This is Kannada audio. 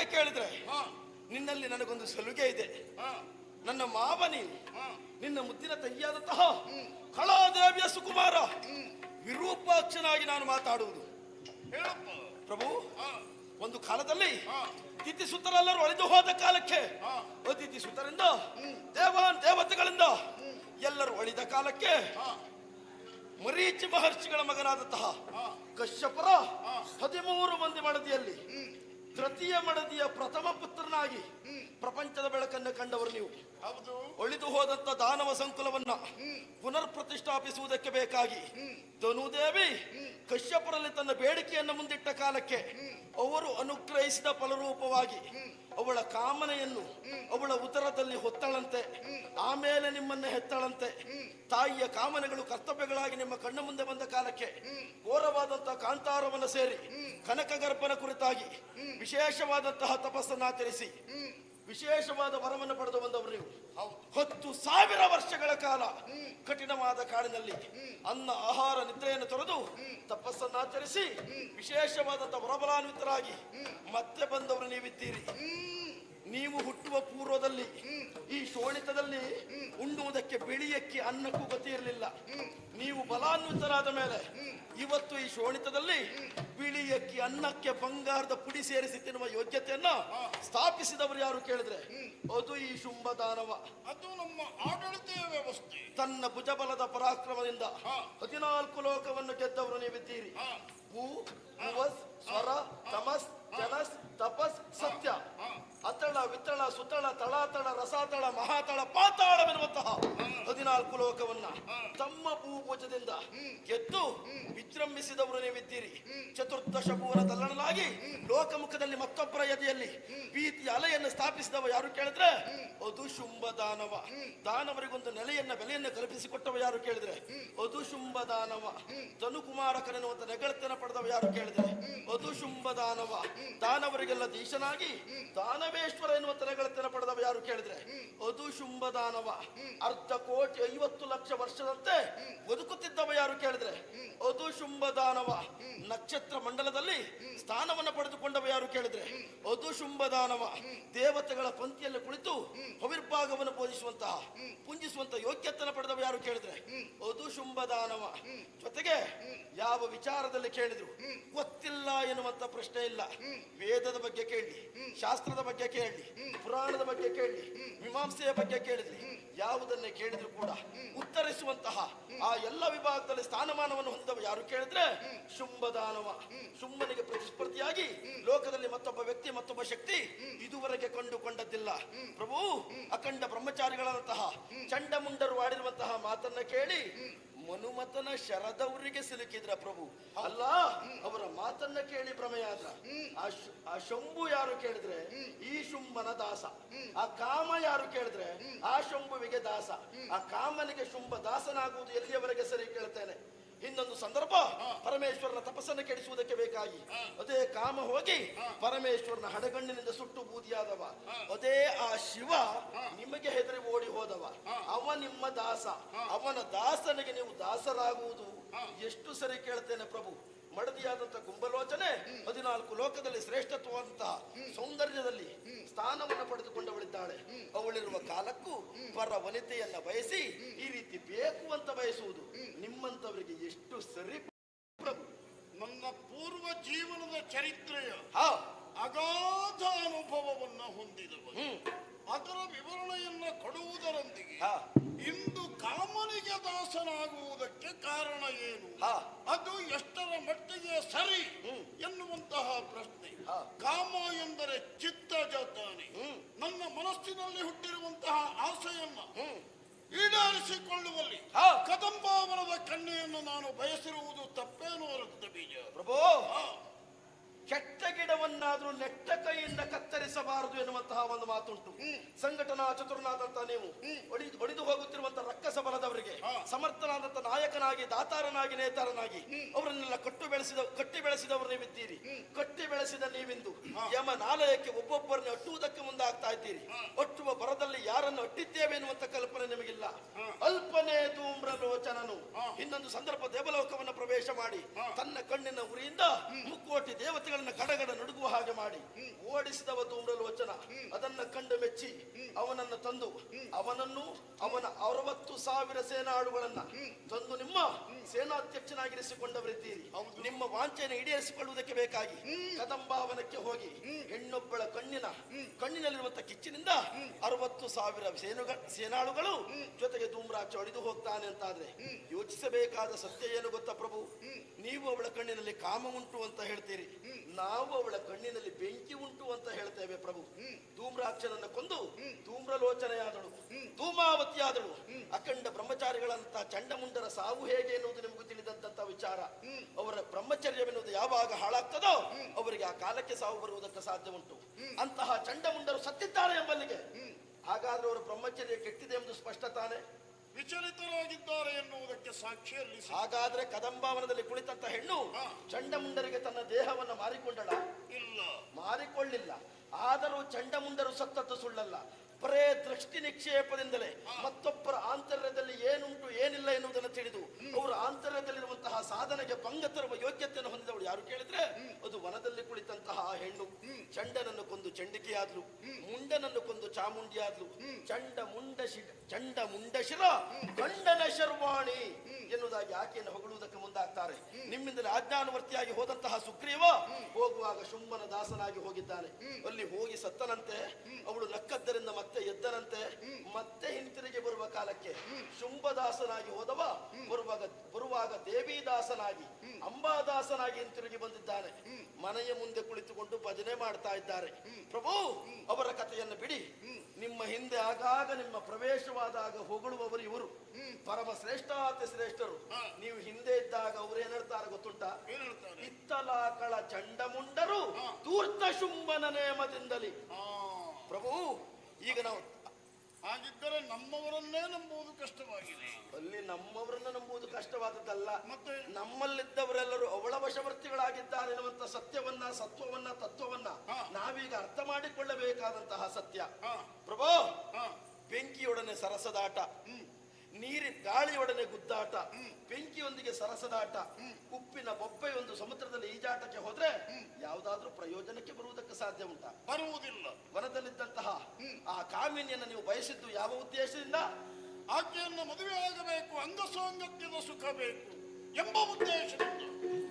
ಯಾಕೆ ಕೇಳಿದ್ರೆ ಹಾ. ನಿನ್ನಲ್ಲಿ ನನಗೊಂದು ಸಲುಗೆ ಇದೆ. ಹಾ. ನನ್ನ ಮಾವ ನೀನು. ಹಾ. ನಿನ್ನ ಮುದ್ದಿನ ತಂಗಿಯಾದಂತಹ ಕಲಾದೇವಿಯ ಸುಕುಮಾರ. ವಿರೂಪಾಕ್ಷನಾಗಿ ನಾನು ಮಾತಾಡುವುದು. ಪ್ರಭು ಹಾ. ಒಂದು ಕಾಲದಲ್ಲಿ ಹಾ. ತಿಥಿ ಸುತ್ತರೆಲ್ಲರೂ ಅಳಿದು ಹೋದ ಕಾಲಕ್ಕೆ ಹಾ. ಅತಿಥಿ ಸುತರಿಂದ ದೇವಾನ್ ದೇವತೆಗಳಿಂದ ಎಲ್ಲರೂ ಅಳಿದ ಕಾಲಕ್ಕೆ ಹಾ. ಮರೀಚಿ ಮಹರ್ಷಿಗಳ ಮಗನಾದಂತಹ ಕಶ್ಯಪರ ಹದಿಮೂರು ಮಂದಿ ಮಡದಿಯಲ್ಲಿ ತೃತೀಯ ಮಡದಿಯ ಪ್ರಥಮ ಪುತ್ರನಾಗಿ ಪ್ರಪಂಚದ ಬೆಳಕನ್ನು ಕಂಡವರು ನೀವು. ಹೌದು. ಒಳಿದು ಹೋದಂತ ದಾನವ ಸಂಕುಲವನ್ನ ಪುನರ್ ಪ್ರತಿಷ್ಠಾಪಿಸುವುದಕ್ಕೆ ಬೇಕಾಗಿ ಧನುದೇವಿ ಕಶ್ಯಪುರಲ್ಲಿ ತನ್ನ ಬೇಡಿಕೆಯನ್ನು ಮುಂದಿಟ್ಟ ಕಾಲಕ್ಕೆ ಅವರು ಅನುಗ್ರಹಿಸಿದ ಫಲರೂಪವಾಗಿ ಅವಳ ಕಾಮನೆಯನ್ನು ಅವಳ ಉತ್ತರದಲ್ಲಿ ಹೊತ್ತಳಂತೆ, ಆಮೇಲೆ ನಿಮ್ಮನ್ನ ಹೆತ್ತಳಂತೆ. ತಾಯಿಯ ಕಾಮನೆಗಳು ಕರ್ತವ್ಯಗಳಾಗಿ ನಿಮ್ಮ ಕಣ್ಣ ಮುಂದೆ ಬಂದ ಕಾಲಕ್ಕೆ ಘೋರವಾದಂತಹ ಕಾಂತಾರವನ್ನು ಸೇರಿ, ಕನಕಗರ್ಭನ ಕುರಿತಾಗಿ ವಿಶೇಷವಾದಂತಹ ತಪಸ್ಸನ್ನಾಚರಿಸಿ ವಿಶೇಷವಾದ ವರವನ್ನು ಪಡೆದು ಬಂದವರು ನೀವು. ಹತ್ತು ಸಾವಿರ ವರ್ಷಗಳ ಕಾಲ ಕಠಿಣವಾದ ಕಾಡಿನಲ್ಲಿ ಅನ್ನ, ಆಹಾರ, ನಿದ್ರೆಯನ್ನು ತೊರೆದು ತಪಸ್ಸನ್ನಾಚರಿಸಿ ವಿಶೇಷವಾದಂತಹ ವರಬಲಾನ್ವಿತರಾಗಿ ಮತ್ತೆ ಬಂದವರು ನೀವಿದ್ದೀರಿ. ನೀವು ಹುಟ್ಟುವ ಪೂರ್ವದಲ್ಲಿ ಈ ಶೋಣಿತದಲ್ಲಿ ಉಣ್ಣುವುದಕ್ಕೆ ಬಿಳಿಯಕ್ಕಿ ಅನ್ನಕ್ಕೂ ಗತಿ ಇರಲಿಲ್ಲ. ನೀವು ಬಲಾನ್ವಿತರಾದ ಮೇಲೆ ಇವತ್ತು ಈ ಶೋಣಿತದಲ್ಲಿ ಬಿಳಿಯಕ್ಕಿ ಅನ್ನಕ್ಕೆ ಬಂಗಾರದ ಪುಡಿ ಸೇರಿಸಿ ತಿನ್ನುವ ಯೋಗ್ಯತೆಯನ್ನ ಸ್ಥಾಪಿಸಿದವರು ಯಾರು ಕೇಳಿದ್ರೆ? ಅದು ಈ ಶುಂಭ ದಾನವ ಅದು ನಮ್ಮ ಆಡಳಿತ ವ್ಯವಸ್ಥೆ. ತನ್ನ ಭುಜಬಲದ ಪರಾಕ್ರಮದಿಂದ. ಹದಿನಾಲ್ಕು ಲೋಕವನ್ನು ಗೆದ್ದವರು ನೀವಿದ್ದೀರಿ. ಭೂ ಸ್ವರ ತಮಸ್ ಹದಿನಾಲ್ಕು ಲೋಕವನ್ನ ತಮ್ಮ ಭೂಭುಜದಿಂದ ಗೆದ್ದು ವಿಜೃಂಭಿಸಿದವರು ನೀವಿದ್ದೀರಿ. ಚತುರ್ದಶ ಪೂರ ತಲ್ಲಣಲಾಗಿ ಲೋಕಮುಖದಲ್ಲಿ ಮತ್ತೊಬ್ಬರ ಎದೆಯಲ್ಲಿ ಭೀತಿಯ ಅಲೆಯನ್ನು ಸ್ಥಾಪಿಸಿದವ ಯಾರು ಕೇಳಿದ್ರೆ? ಅದು ಶುಂಭ ದಾನವ. ದಾನವರಿಗೊಂದು ನೆಲೆಯನ್ನ, ಬೆಲೆಯನ್ನು ಕಲ್ಪಿಸಿಕೊಟ್ಟವ ಯಾರು ಕೇಳಿದ್ರೆ? ಅದು ಶುಂಭ ದಾನವ. ಧನುಕುಮಾರಕನೆನ್ನುವಂತ ನೆಗಳತನ ಪಡೆದವ ಯಾರು ಕೇಳಿದ್ರೆ? ಅದು ಶುಂಭ ದಾನವ. ದಾನವರಿಗೆಲ್ಲ ದೀಶನಾಗಿ ದಾನವೇಶ್ವರ ಎನ್ನುವಂತ ನೆಗಳತನ ಪಡೆದವ ಯಾರು ಕೇಳಿದ್ರೆ? ಅದು ಶುಂಭ ದಾನವ. ಅರ್ಧ ಕೋಟಿ ಐವತ್ತು ಲಕ್ಷ ವರ್ಷದಂತೆ ಬದುಕುತ್ತಿದ್ದವ ಯಾರು ಕೇಳಿದ್ರೆ? ಅದು ಶುಂಭ ದಾನವ ನಕ್ಷತ್ರ ಮಂಡಲದಲ್ಲಿ ಸ್ಥಾನವನ್ನು ಪಡೆದುಕೊಂಡವ ಯಾರು ಕೇಳಿದ್ರೆ? ಅದು ಶುಂಭ ದಾನವ ದೇವತೆಗಳ ಪಂಕ್ತಿಯಲ್ಲಿ ಕುಳಿತು ಹವಿರ್ಭಾಗವನ್ನು ಬೋಧಿಸುವಂತಹ ಪುಂಜಿಸುವಂತಹ ಯೋಗ್ಯತನ ಪಡೆದವ ಯಾರು ಕೇಳಿದ್ರೆ? ಅದು ಶುಂಭ ದಾನವ ಜೊತೆಗೆ ಯಾವ ವಿಚಾರದಲ್ಲಿ ಕೇಳಿದ್ರು ಗೊತ್ತಿಲ್ಲ ಎನ್ನುವಂತ ಪ್ರಶ್ನೆ ಇಲ್ಲ. ವೇದದ ಬಗ್ಗೆ ಕೇಳಿ ಶಾಸ್ತ್ರದ ಬಗ್ಗೆ ಕೇಳಿ ಪುರಾಣದ ಬಗ್ಗೆ ಕೇಳಿ ಮೀಮಾಂಸೆಯ ಬಗ್ಗೆ ಕೇಳಿದ್ರಿ. ಯಾವುದನ್ನೇ ಕೇಳಿದ್ರು ಕೂಡ ಉತ್ತರಿಸುವಂತಹ ಆ ಎಲ್ಲ ವಿಭಾಗದಲ್ಲಿ ಸ್ಥಾನಮಾನವನ್ನು ಹೊಂದವ ಯಾರು ಕೇಳಿದ್ರೆ ಶುಂಭದಾನವ. ಸುಮ್ಮನಿಗೆ ಶುಂಭನಿಗೆ ಪ್ರತಿಸ್ಪರ್ಧಿಯಾಗಿ ಲೋಕದಲ್ಲಿ ಮತ್ತೊಬ್ಬ ವ್ಯಕ್ತಿ ಮತ್ತೊಬ್ಬ ಶಕ್ತಿ ಇದುವರೆಗೆ ಕಂಡುಕೊಂಡದ್ದಿಲ್ಲ. ಪ್ರಭು ಅಖಂಡ ಬ್ರಹ್ಮಚಾರಿಗಳಂತಹ ಚಂಡಮುಂಡರು ಆಡಿರುವಂತಹ ಮಾತನ್ನ ಕೇಳಿ ಮನುಮತನ ಶರದವರಿಗೆ ಸಿಲುಕಿದ್ರ ಪ್ರಭು. ಅಲ್ಲ ಅವರ ಮಾತನ್ನ ಕೇಳಿ ಭ್ರಮೆಯಾದ್ರ ಆ ಆ ಶಂಭು ಯಾರು ಕೇಳಿದ್ರೆ? ಈ ಶುಂಭನ ದಾಸ. ಆ ಕಾಮ ಯಾರು ಕೇಳಿದ್ರೆ? ಆ ಶಂಭುವಿಗೆ ದಾಸ. ಆ ಕಾಮನಿಗೆ ಶುಂಭ ದಾಸನಾಗುವುದು ಎಲ್ಲಿಯವರೆಗೆ ಸರಿ ಕೇಳ್ತೇನೆ? ಇನ್ನೊಂದು ಸಂದರ್ಭ ಪರಮೇಶ್ವರನ ತಪಸ್ಸನ್ನು ಕೆಡಿಸುವುದಕ್ಕೆ ಬೇಕಾಗಿ. ಅದೇ ಕಾಮ ಹೋಗಿ ಪರಮೇಶ್ವರನ ಹಡಗಣ್ಣಿನಿಂದ ಸುಟ್ಟು ಬೂದಿಯಾದವ. ಅದೇ ಆ ಶಿವ ನಿಮಗೆ ಹೆದರಿ ಓಡಿ ಹೋದವ. ಅವ ನಿಮ್ಮ ದಾಸ. ಅವನ ದಾಸನಿಗೆ ನೀವು ದಾಸರಾಗುವುದು. ಎಷ್ಟು ಸರಿ ಕೇಳ್ತೇನೆ ಪ್ರಭು. ಮಡದಿಯಾದಂತ ಕುಂಭಲೋಚನೆ ಹದಿನಾಲ್ಕು ಲೋಕದಲ್ಲಿ ಶ್ರೇಷ್ಠತ್ವವಾದಂತಹ ಸೌಂದರ್ಯದಲ್ಲಿ ಸ್ಥಾನವನ್ನು ಪಡೆದುಕೊಂಡವಳಿದ್ದಾಳೆ. ಅವಳಿರುವ ಕಾಲಕ್ಕೂ ಪರ ವನಿತೆಯನ್ನ ಬಯಸಿ ಈ ರೀತಿ ಬೇಕು ಅಂತ ಬಯಸುವುದು ನಿಮ್ಮಂತವರಿಗೆ ಎಷ್ಟು ಸರಿ ಪ್ರಭು. ನನ್ನ ಪೂರ್ವ ಜೀವನದ ಚರಿತ್ರೆಯ ಅಗಾಧ ಅನುಭವವನ್ನ ಹೊಂದಿದವರು ಅದರ ವಿವರಣೆಯನ್ನ ಕೊಡುವುದರೊಂದಿಗೆ ಕಾಮನಿಗೆ ದಾಸನಾಗುವುದಕ್ಕೆ ಕಾರಣ ಏನು? ಅದು ಎಷ್ಟರ ಮಟ್ಟಿಗೆ ಸರಿ. ಎನ್ನುವಂತಹ ಪ್ರಶ್ನೆ. ಕಾಮ ಎಂದರೆ ಚಿತ್ತ ಜಾತಾನೆ. ನನ್ನ ಮನಸ್ಸಿನಲ್ಲಿ ಹುಟ್ಟಿರುವಂತಹ ಆಸೆಯನ್ನ ಈಡೇರಿಸಿಕೊಳ್ಳುವಲ್ಲಿ. ಕದಂಬಾವನದ ಕಣ್ಣೆಯನ್ನು ನಾನು ಬಯಸಿರುವುದು ತಪ್ಪೇನೋ ಬೀಜ. ಪ್ರಭು. ಕೆಟ್ಟ ಗಿಡವನ್ನಾದ್ರೂ ನೆಟ್ಟ ಕೈಯಿಂದ ಕತ್ತರಿಸಬಾರದು ಎನ್ನುವಂತಹ ಒಂದು ಮಾತುಂಟು. ಸಂಘಟನಾ ಚತುರ್ನಾದಂತ ನೀವು ಒಡಿದು ಒಡಿದು ಹೋಗುತ್ತಿರುವಂತಹ ರಕ್ಕಸ ಬಲದವರಿಗೆ ಸಮರ್ಥನಾದಂತಹ ಸಮರ್ಥನಾದಂತ ನಾಯಕನಾಗಿ ದಾತಾರನಾಗಿ ನೇತಾರನಾಗಿ ಅವರನ್ನೆಲ್ಲ ಕಟ್ಟು ಬೆಳೆಸಿದ ಕಟ್ಟಿ ಬೆಳೆಸಿದವರು ನೀವಿದ್ದೀರಿ. ಕಟ್ಟಿ ಬೆಳೆಸಿದ ನೀವಿಂದು ಯಮ ನಾಲಯಕ್ಕೆ ಒಬ್ಬೊಬ್ಬರನ್ನ ಅಟ್ಟುವುದಕ್ಕೆ ಮುಂದಾಗ್ತಾ ಇದ್ದೀರಿ. ಅಟ್ಟುವ ಬರದಲ್ಲಿ ಯಾರನ್ನು ಅಟ್ಟಿದ್ದೇವೆ ಎನ್ನುವಂತ ಕಲ್ಪನೆ ನಿಮಗಿಲ್ಲ. ಅಲ್ಪನೇ ಧೂಮ್ರ ಲೋಚನನು ಇನ್ನೊಂದು ಸಂದರ್ಭ ದೇವಲೋಕವನ್ನು ಪ್ರವೇಶ ಮಾಡಿ ತನ್ನ ಕಣ್ಣಿನ ಉರಿಯಿಂದ ಮುಕ್ಕೋಟಿ ದೇವತೆಗಳನ್ನ ಕಡಗಡ ನಡುಗುವ ಹಾಗೆ ಮಾಡಿ ಓಡಿಸಿದವ ಮೆಚ್ಚಿ ಅವನನ್ನ ತಂದು ಅವನನ್ನು ಅವನ ಅರವತ್ತು ಸಾವಿರ ಸೇನಾಳುಗಳನ್ನ ತಂದು ನಿಮ್ಮ ಸೇನಾಧ್ಯಕ್ಷನಾಗಿರಿಸಿಕೊಂಡವರಿದ್ದೀರಿ ನಿಮ್ಮ ವಾಂಚೆಯನ್ನು ಈಡೇರಿಸಿಕೊಳ್ಳುವುದಕ್ಕೆ ಬೇಕಾಗಿ ಕದಂಬಾವನಕ್ಕೆ ಹೋಗಿ ಹೆಣ್ಣೊಬ್ಬಳ ಕಣ್ಣಿನ ಕಣ್ಣಿನಲ್ಲಿರುವಂತ ಕಿಚ್ಚಿನಿಂದ ಅರವತ್ತು ಸಾವಿರ ಸೇನಾಳುಗಳು ಜೊತೆಗೆ ಧೂಮ್ರಾಕ್ಷ ಹೊಡೆದು ಹೋಗ್ತಾನೆ ಅಂತಾದ್ರೆ ಯೋಚಿಸಬೇಕಾದ ಸತ್ಯ ಏನು ಗೊತ್ತಾ ಪ್ರಭು? ನೀವು ಅವಳ ಕಣ್ಣಿನಲ್ಲಿ ಕಾಮ ಉಂಟು ಅಂತ ಹೇಳ್ತೀರಿ. ನಾವು ಅವಳ ಕಣ್ಣಿನಲ್ಲಿ ಬೆಂಕಿ ಉಂಟು ಅಂತ ಹೇಳ್ತೇವೆ ಪ್ರಭು. ಧೂಮ್ರಾಕ್ಷನನ್ನ ಕೊಂದು ಧೂಮ್ರಲೋಚನೆಯಾದಳು. ಹ್ಮ್ ಧೂಮಾವತಿಯಾದಳು. ಹ್ಮ್ ಅಖಂಡ ಬ್ರಹ್ಮಚಾರಿಗಳಂತ ಚಂಡಮುಂಡರ ಸಾವು ಹೇಗೆ ಎನ್ನುವುದು ನಿಮಗೂ ತಿಳಿದಂತಹ ವಿಚಾರ. ಹ್ಮ್ ಅವರ ಬ್ರಹ್ಮಚರ್ಯವೆನ್ನುವುದು ಯಾವಾಗ ಹಾಳಾಗ್ತದೋ ಅವರಿಗೆ ಆ ಕಾಲಕ್ಕೆ ಸಾವು ಬರುವುದಕ್ಕೆ ಸಾಧ್ಯ ಉಂಟು ಅಂತಹ ಚಂಡಮುಂಡರು ಸತ್ತಿದ್ದಾರೆ ಎಂಬಲ್ಲಿಗೆ. ಹಾಗಾದ್ರೆ ಅವರ ಬ್ರಹ್ಮಚರ್ಯ ಕೆಟ್ಟಿದೆ ಎಂದು ಸ್ಪಷ್ಟ ತಾನೆ? ವಿಚಲಿತರಾಗಿದ್ದಾರೆ ಎನ್ನುವುದಕ್ಕೆ ಸಾಕ್ಷಿಯಲ್ಲಿ ಹಾಗಾದ್ರೆ ಕದಂಬಾವನದಲ್ಲಿ ಕುಳಿತಂತ ಹೆಣ್ಣು ಚಂಡಮುಂಡರಿಗೆ ತನ್ನ ದೇಹವನ್ನು ಮಾರಿಕೊಂಡಳ? ಇಲ್ಲ. ಮಾರಿಕೊಳ್ಳಿಲ್ಲ. ಆದರೂ ಚಂಡಮುಂಡರು ಸತ್ತದ್ದು ಸುಳ್ಳಲ್ಲ. ಬರೇ ದೃಷ್ಟಿ ನಿಕ್ಷೇಪದಿಂದಲೇ ಮತ್ತೊಬ್ಬರ ಆಂತರ್ಯದಲ್ಲಿ ಏನುಂಟು ಏನಿಲ್ಲ ಎನ್ನುವುದನ್ನು ತಿಳಿದು ಅವರ ಆಂತರ್ಯದಲ್ಲಿರುವಂತಹ ಸಾಧನೆಗೆ ಭಂಗ ತರುವ ಯೋಗ್ಯತೆಯನ್ನು ಹೊಂದಿದವಳು ಯಾರು ಕೇಳಿದ್ರೆ ಅದು ವನದಲ್ಲಿ ಕುಳಿತಂತಹ ಹೆಣ್ಣು. ಚಂಡನನ್ನು ಕೊಂದು ಚಂಡಿಕೆಯಾದ್ಲು, ಮುಂಡನನ್ನು ಕೊಂದು ಚಾಮುಂಡಿಯಾದ್ಲು. ಚಂಡ ಮುಂಡ ಚಂಡ ಚಂಡ ಮುಂಡಶಿರ ಗಂಡನ ಶರ್ವಾಣಿ ಎನ್ನುವುದಾಗಿ ಆಕೆಯನ್ನು ಹೊಗಳುವುದಕ್ಕೆ ಮುಂದಾಗ್ತಾರೆ. ನಿಮ್ಮಿಂದಲೇ ಆಜ್ಞಾನುವರ್ತಿಯಾಗಿ ಹೋದಂತಹ ಸುಗ್ರೀವ ಹೋಗುವಾಗ ಶುಂಭನ ದಾಸನಾಗಿ ಹೋಗಿದ್ದಾನೆ. ಅಲ್ಲಿ ಹೋಗಿ ಸತ್ತನಂತೆ ಅವಳು ನಕ್ಕದ್ದರಿಂದ ಮತ್ತೆ ಎದ್ದನಂತೆ ಮತ್ತೆ ಹಿಂತಿರುಗಿ ಬರುವ ಕಾಲಕ್ಕೆ ಶುಂಭದಾಸನಾಗಿ ಹೋದವ ಬರುವಾಗ ಬರುವಾಗ ದೇವಿದಾಸನಾಗಿ ಅಂಬಾದಾಸನಾಗಿ ಹಿಂತಿರುಗಿ ಬಂದಿದ್ದಾನೆ. ಮನೆಯ ಮುಂದೆ ಕುಳಿತುಕೊಂಡು ಭಜನೆ ಮಾಡ್ತಾ ಇದ್ದಾರೆ. ಪ್ರಭು ಅವರ ಕಥೆಯನ್ನು ಬಿಡಿ. ನಿಮ್ಮ ಹಿಂದೆ ಆಗಾಗ ನಿಮ್ಮ ಪ್ರವೇಶವಾದಾಗ ಹೊಗಳುವವರು ಇವರು. ಪರಮ ಶ್ರೇಷ್ಠಾತಿ ಶ್ರೇಷ್ಠರು. ನೀವು ಹಿಂದೆ ಇದ್ದಾಗ ಅವ್ರು ಏನ್ ಗೊತ್ತುಂಟ? ಇತ್ತಲಾಕಳ ಚಂಡಮುಂಡರು ತೂರ್ತ ಶುಂಭನ ನೇಮದಿಂದಲಿ ಪ್ರಭು ಈಗ ನಾವು ಹಾಗಿದ್ದರೆ ನಮ್ಮವರನ್ನೇ ನಂಬುವುದು ಕಷ್ಟವಾಗಿದೆ. ಅಲ್ಲಿ ನಮ್ಮವರನ್ನ ನಂಬುವುದು ಕಷ್ಟವಾದದ್ದಲ್ಲ. ಮತ್ತೆ? ನಮ್ಮಲ್ಲಿದ್ದವರೆಲ್ಲರೂ ಅವಳ ವಶವರ್ತಿಗಳಾಗಿದ್ದಾರೆ ಎನ್ನುವಂತ ಸತ್ಯವನ್ನ ಸತ್ವವನ್ನ ತತ್ವವನ್ನ. ನಾವೀಗ ಅರ್ಥ ಮಾಡಿಕೊಳ್ಳಬೇಕಾದಂತಹ ಸತ್ಯ. ಪ್ರಭು ಬೆಂಕಿಯೊಡನೆ ಸರಸದಾಟ. ನೀರಿನ ಗಾಳಿಯೊಡನೆ ಗುದ್ದಾಟ. ಬೆಂಕಿಯೊಂದಿಗೆ ಸರಸದಾಟ. ಉಪ್ಪಿನ ಬೊಬ್ಬೆಯೊಂದು ಸಮುದ್ರದಲ್ಲಿ ಈಜಾಟಕ್ಕೆ ಹೋದ್ರೆ ಯಾವುದಾದ್ರೂ ಪ್ರಯೋಜನಕ್ಕೆ ಬರುವುದಕ್ಕೆ ಸಾಧ್ಯ ಉಂಟಾ? ಬರುವುದಿಲ್ಲ. ವನದಲ್ಲಿದ್ದಂತಹ ಆ ಕಾಮಿನಿಯನ್ನು ನೀವು ಬಯಸಿದ್ದು ಯಾವ ಉದ್ದೇಶದಿಂದ? ಆಕೆಯನ್ನು ಮದುವೆಯಾಗಬೇಕು ಅಂಗಸಾಂಗತ್ಯದ ಸುಖ ಬೇಕು ಎಂಬ ಉದ್ದೇಶದಿಂದ.